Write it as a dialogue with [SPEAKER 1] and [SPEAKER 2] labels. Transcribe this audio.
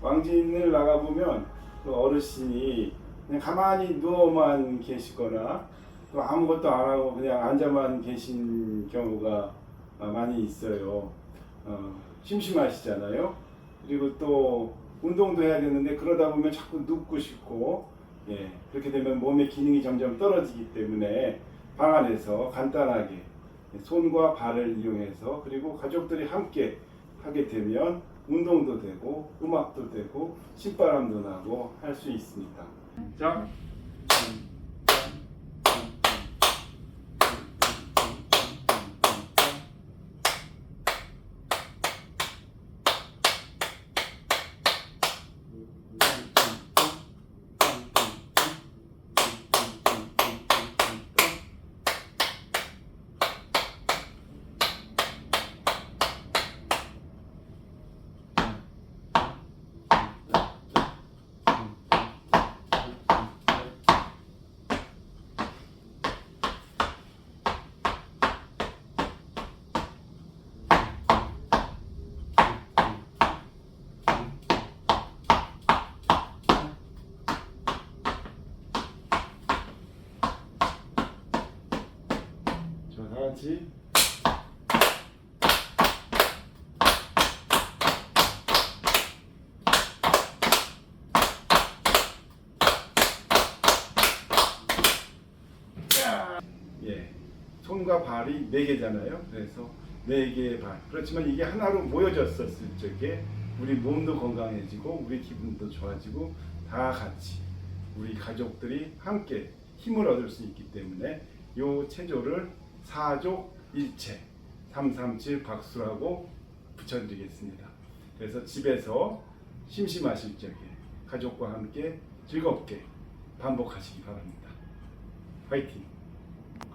[SPEAKER 1] 왕진을 나가 보면 그 어르신이 그냥 가만히 누워만 계시거나 또 아무것도 안 하고 그냥 앉아만 계신 경우가 아, 많이 있어요. 어, 심심하시잖아요. 그리고 또 운동도 해야 되는데 그러다 보면 자꾸 눕고 싶고 예, 그렇게 되면 몸의 기능이 점점 떨어지기 때문에 방 안에서 간단하게 손과 발을 이용해서 그리고 가족들이 함께 하게 되면 운동도 되고 음악도 되고 신바람도 나고 할 수 있습니다. 자. 자, 다 같이. 예, 손과 발이 네 개잖아요. 그래서 네 개의 발. 그렇지만 이게 하나로 모여졌었을 적에 우리 몸도 건강해지고 우리 기분도 좋아지고 다 같이 우리 가족들이 함께 힘을 얻을 수 있기 때문에 요 체조를 사족 일체 337 박수라고 붙여드리겠습니다. 그래서 집에서 심심하실 적에 가족과 함께 즐겁게 반복하시기 바랍니다. 화이팅!